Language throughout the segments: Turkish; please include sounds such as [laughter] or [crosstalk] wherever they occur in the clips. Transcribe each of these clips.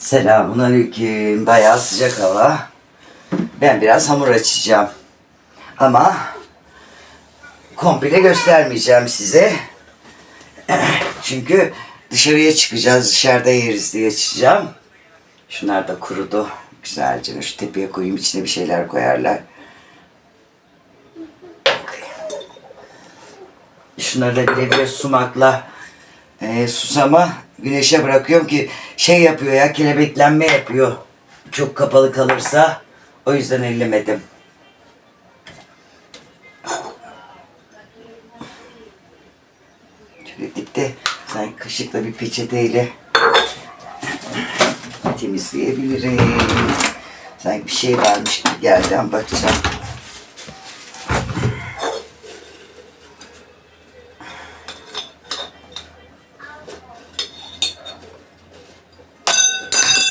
Selamun aleyküm. Bayağı sıcak hava. Ben biraz hamur açacağım. Ama komple göstermeyeceğim size. [clears throat] Çünkü dışarıya çıkacağız. Dışarıda yeriz diye açacağım. Şunlar da kurudu. Güzelce şu tepeye koyayım. içine bir şeyler koyarlar. Şunları da bile sumakla e, susama güneşe bırakıyorum ki şey yapıyor ya kelebeklenme yapıyor. Çok kapalı kalırsa o yüzden ellemedim. Şöyle dipte sanki kaşıkla bir peçeteyle temizleyebilirim. Sanki bir şey varmış gibi geldi ama bakacağım.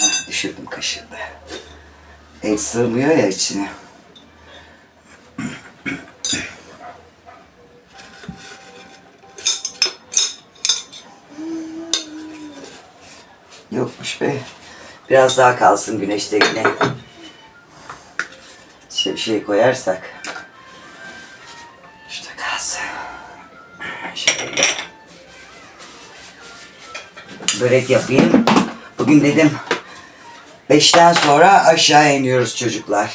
Heh, düşürdüm kaşığı. El sığmıyor ya içine. Yokmuş be. Biraz daha kalsın güneşte yine. İşte bir şey koyarsak. Şurada kalsın. Şöyle. Börek yapayım. Bugün dedim beşten sonra aşağı iniyoruz çocuklar.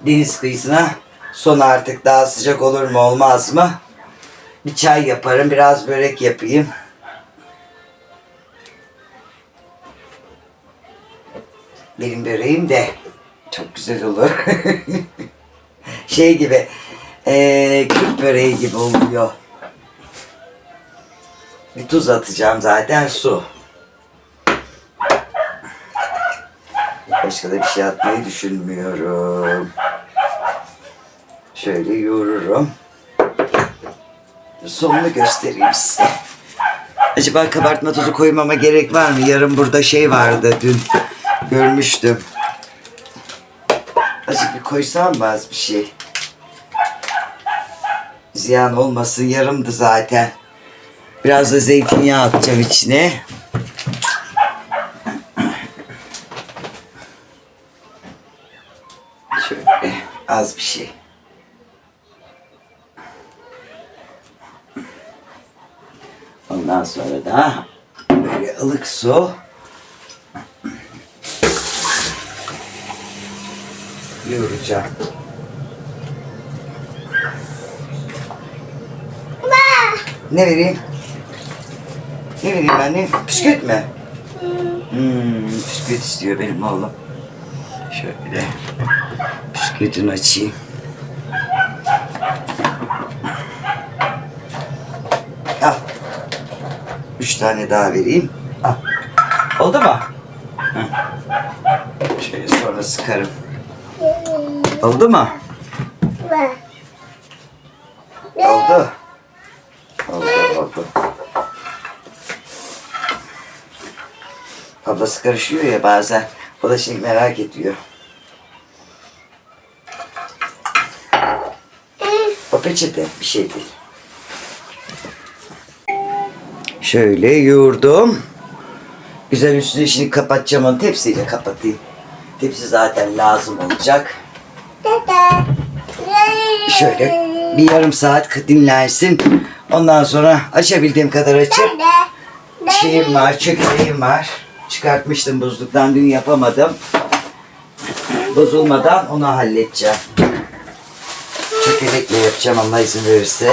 Deniz kıyısına. Son artık daha sıcak olur mu olmaz mı? Bir çay yaparım, biraz börek yapayım. Benim böreğim de çok güzel olur. [laughs] şey gibi, eee Kürt böreği gibi oluyor. Bir tuz atacağım zaten su. Başka da bir şey atmayı düşünmüyorum. Şöyle yoğururum. Sonunu göstereyim size. Acaba kabartma tozu koymama gerek var mı? Yarın burada şey vardı dün. Görmüştüm. Azıcık bir koysam mı az bir şey? Ziyan olmasın. Yarımdı zaten. Biraz da zeytinyağı atacağım içine. Şöyle az bir şey. Ondan sonra da böyle ılık su. Yoğuracağım. Ne vereyim? Ne vereyim anne? Bisküvit mi? Hmm, bisküvit istiyor benim oğlum. Şöyle bisküvitini açayım. Al. Üç tane daha vereyim. Al. Oldu mu? Hı. Şöyle sonra sıkarım. Oldu mu? Oldu. Oldu, oldu. Ablası karışıyor ya bazen. O da şimdi merak ediyor. Peçete bir şey değil. Şöyle yoğurdum. Güzel üstünü şimdi kapatacağım onu tepsiyle kapatayım. Tepsi zaten lazım olacak. Şöyle bir yarım saat dinlensin. Ondan sonra açabildiğim kadar açıp şeyim var, çökeğim var. Çıkartmıştım buzluktan dün yapamadım. Bozulmadan onu halledeceğim. Çökelekle yapacağım Allah izin verirse.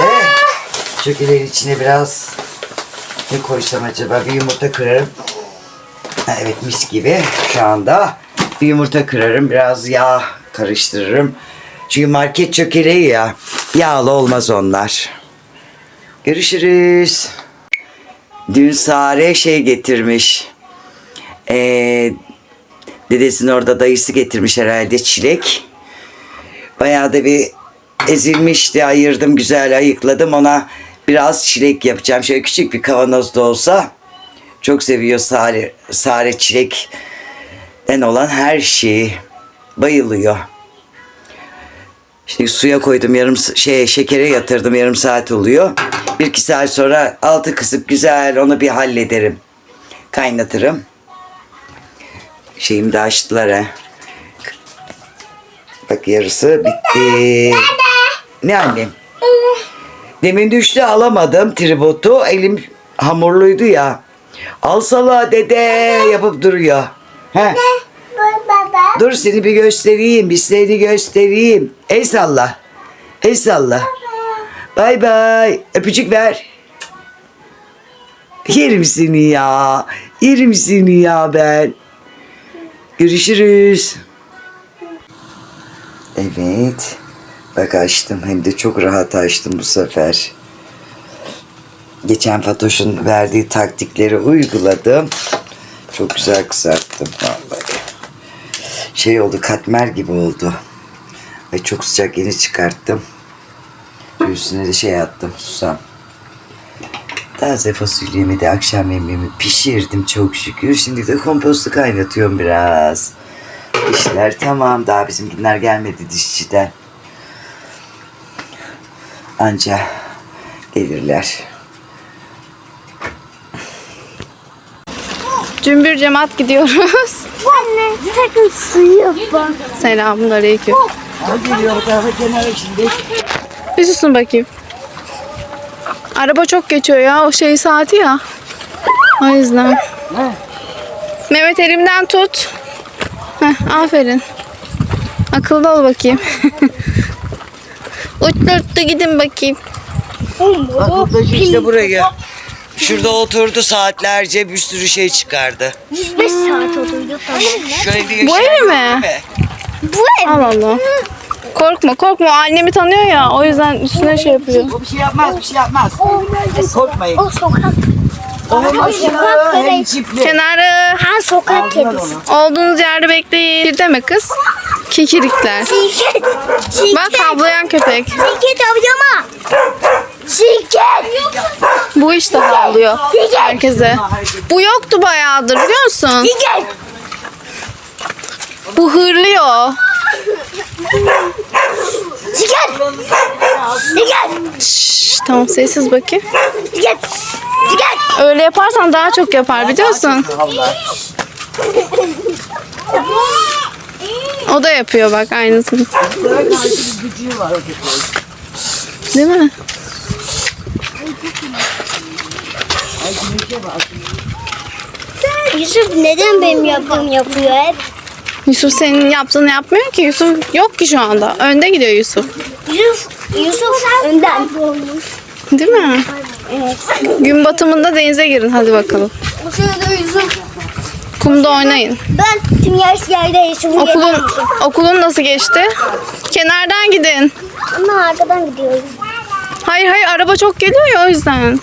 Çökeleğin içine biraz ne koysam acaba? Bir yumurta kırarım. Evet mis gibi şu anda. Bir yumurta kırarım. Biraz yağ karıştırırım. Çünkü market çökeleği ya. Yağlı olmaz onlar. Görüşürüz. Dün Sare şey getirmiş. Ee, dedesinin orada dayısı getirmiş herhalde çilek. Bayağı da bir ezilmişti. Ayırdım güzel ayıkladım. Ona biraz çilek yapacağım. Şöyle küçük bir kavanozda olsa. Çok seviyor Sare, Sare çilekten olan her şeyi. Bayılıyor. Şimdi suya koydum yarım şey şekere yatırdım yarım saat oluyor. Bir iki saat sonra altı kısıp güzel onu bir hallederim. Kaynatırım. Şeyimi de açtılar ha. Bak yarısı bitti. Ne annem? Demin düştü alamadım tribotu. Elim hamurluydu ya. Alsala dede yapıp duruyor. He. Dur seni bir göstereyim. Bir seni göstereyim. El salla. El salla. Bay bay. Öpücük ver. Yerim seni ya. Yerim seni ya ben. Görüşürüz. Evet. Bak açtım. Hem de çok rahat açtım bu sefer. Geçen Fatoş'un verdiği taktikleri uyguladım. Çok güzel kızarttım vallahi. Şey oldu katmer gibi oldu. Ve çok sıcak yeni çıkarttım. Üstüne de şey attım susam. Taze fasulyemi de akşam yemeğimi pişirdim çok şükür. Şimdi de kompostu kaynatıyorum biraz. İşler tamam. Daha bizimkiler gelmedi dişçiden. Anca gelirler. Cümbür cemaat gidiyoruz. Anne sakın suyu bak. Selamun aleyküm. geliyor kenara şimdi. Bir susun bakayım. Araba çok geçiyor ya. O şey saati ya. O yüzden. Mehmet elimden tut. Heh, aferin. Akıllı ol bakayım. [laughs] Uçturttu gidin bakayım. Fatoş işte buraya. Şurada oturdu saatlerce bir sürü şey çıkardı. 105 saat oturdu tamam. Şöyle bir Bu ev mi? Bu ev. Allah Allah. Korkma korkma. Annemi tanıyor ya. O yüzden üstüne şey yapıyor. O bir şey yapmaz, bir şey yapmaz. Korkmayın. O sokak. O hem aşırı sokak hem çiftli. Kenarı. Ha sokak kedisi. Olduğunuz yerde bekleyin. Bir deme kız. Kikirikler. Şirket. Bak havlayan köpek. Şirket ablama. Şirket. Bu işte havlıyor. Herkese. Bu yoktu bayağıdır biliyor musun? Şirket. Bu hırlıyor. Şirket. Şirket. Şşş, tamam sessiz bakayım. Şirket. Şirket. Öyle yaparsan daha çok yapar biliyorsun. O da yapıyor bak aynısını. Değil mi? Yusuf neden benim yaptığım yapıyor hep? Yusuf senin yaptığını yapmıyor ki. Yusuf yok ki şu anda. Önde gidiyor Yusuf. Yusuf, Yusuf önden. Değil mi? Evet. Gün batımında denize girin hadi bakalım. Bu sırada Yusuf. Kumda oynayın. Ben tüm yaş yerde Yusuf'u Okulun yedim. okulun nasıl geçti? Kenardan gidin. Ama arkadan gidiyorum. Hayır hayır araba çok geliyor ya o yüzden.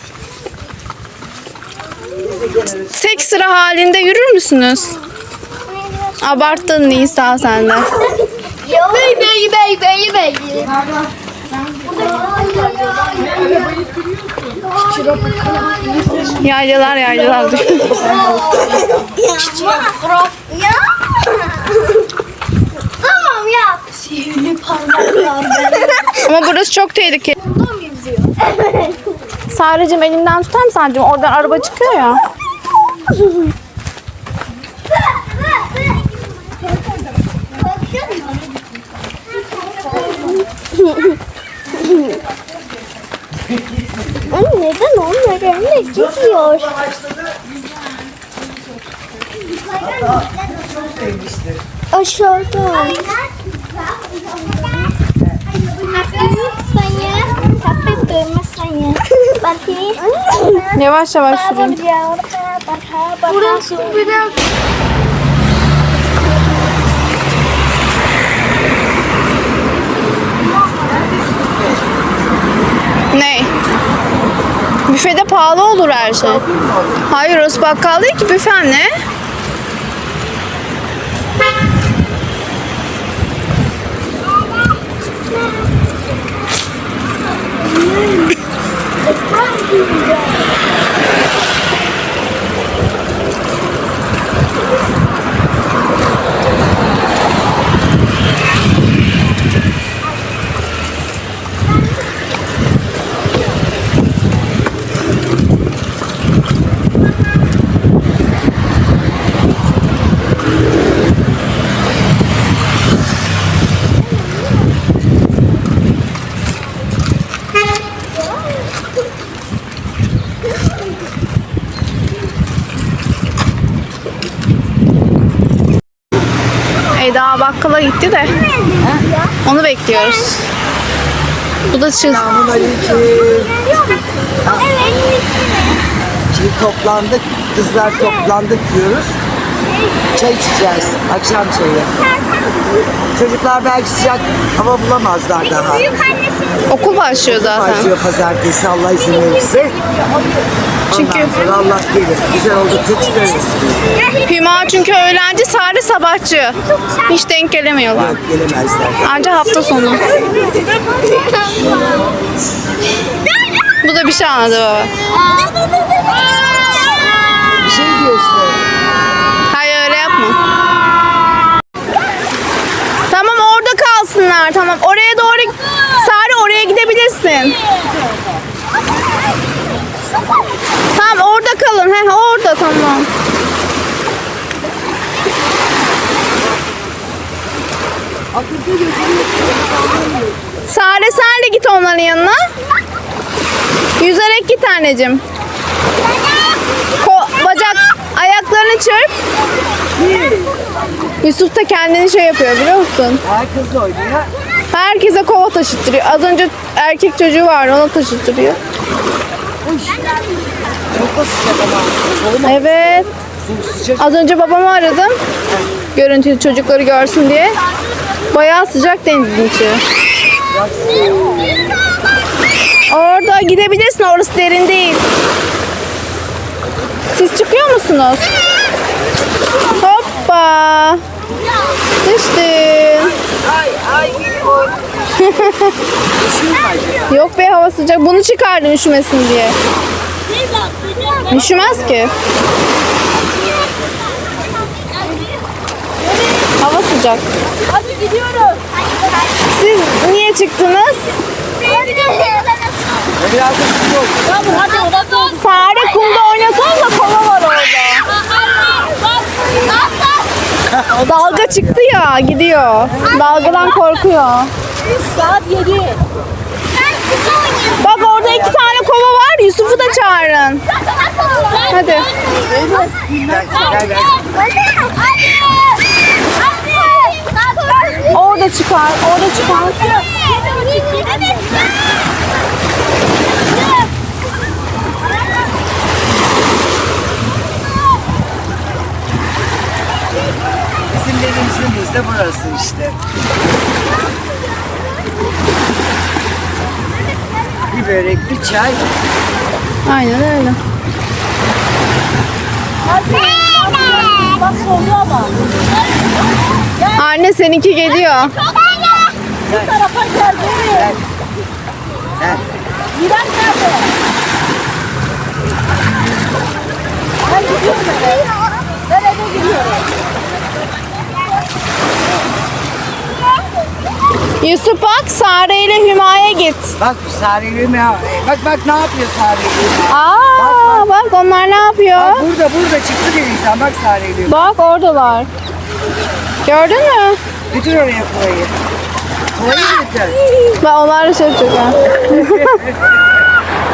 Tek sıra halinde yürür müsünüz? Abarttın Nisa sen de. Bey bey bey bey bey. Yaylalar yaylalar. Ya. Tamam ya. Sihirli parmaklar. Ama burası çok tehlikeli. Sarıcığım elimden tutar mısın Sarıcığım? Oradan araba çıkıyor ya. [laughs] Anne neden onlar önüne gidiyor? Aşağıda. Yavaş yavaş sürün. Burası biraz büfede pahalı olur her şey. Hayır orası bakkal değil ki büfe anne. [laughs] bakkala gitti de. Onu bekliyoruz. Bu da aleyküm. Şimdi toplandık. Kızlar toplandık diyoruz. Çay içeceğiz. Akşam çayı. Çocuklar belki sıcak hava bulamazlar daha. Okul başlıyor zaten. Başlıyor pazartesi Allah izin verirse. Çünkü Ondan sonra Allah gelir. Güzel oldukça çıkarız. Hüma çünkü öğlenci, Sare sabahçı. Hiç denk gelemiyorlar. Yok gelemezler. Anca hafta sonu. Bu da bir şey anladı baba. Bir şey diyorsun. Hayır öyle yapma. Tamam orada kalsınlar. Tamam oraya doğru Sare oraya gidebilirsin. Tamam orada kalın. He orada tamam. Sare sen de git onların yanına. Yüzerek git anneciğim. Ko- bacak ayaklarını çırp. Yusuf da kendini şey yapıyor biliyor musun? Herkes oynuyor. Herkese kova taşıttırıyor. Az önce erkek çocuğu vardı ona taşıttırıyor. Çok da sıcak ama. Soğuma. Evet. Su sıcak. Az önce babamı aradım. Görüntülü çocukları görsün diye. Bayağı sıcak denizin içi. Orada gidebilirsin. Orası derin değil. Siz çıkıyor musunuz? Hoppa. Düştün. Ay ay. [laughs] Yok be hava sıcak. Bunu çıkardın üşümesin diye. Üşümez ki. Hava sıcak. Hadi gidiyoruz. Siz niye çıktınız? Biraz da sıcak oldu. Tamam hadi odası. Fare kumda oynasanız da kova var orada. [laughs] Dalga çıktı ya gidiyor. Dalgadan korkuyor. Saat 7. Bak orada iki tane kova var. Yusuf'u çağırın. Hadi. Orada çıkar. Orada çıkar. Bizim denizimiz de burası işte. Bir börek, bir çay. Aynen öyle. Bak. Anne seninki geliyor. Bu tarafa gel. Gel. Gel. Miran nerede? Ben gidiyorum eve. Ben eve gidiyorum. Yusuf bak Sare ile Hüma'ya git. Bak Sare'yle mi? Bak bak ne yapıyor Sare'yle? Aa bak onlar ne yapıyor? Bak burada burada çıktı denizden. Bak Sare'yle. Bak oradalar. Gördün mü? Götür oraya kovayı. Kovayı götür. Bak onlar da şey yapacak.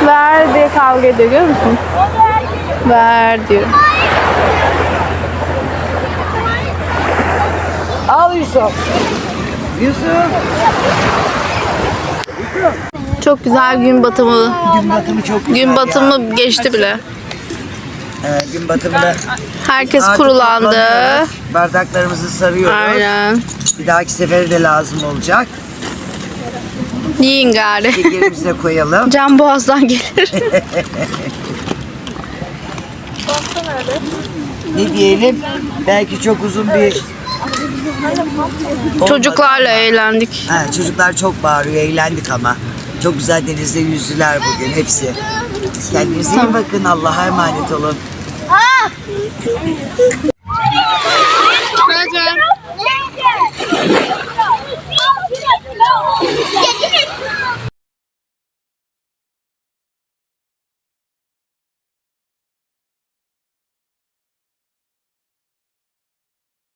Ver diye kavga ediyor görüyor musun? Ver diyor. Al Yusuf. Yusuf. Çok güzel gün batımı. Gün batımı çok güzel Gün ya. batımı geçti bile. Ee, gün batımında Herkes kurulandı. Bardaklarımızı sarıyoruz. Aynen. Bir dahaki sefere de lazım olacak. Yiyin gari. Şekerimizi de koyalım. [laughs] Can boğazdan gelir. [laughs] Ne diyelim? Belki çok uzun bir Çocuklarla eğlendik. Ha, çocuklar çok bağırıyor, eğlendik ama. Çok güzel denizde yüzdüler bugün hepsi. Kendinize iyi bakın, Allah'a emanet olun.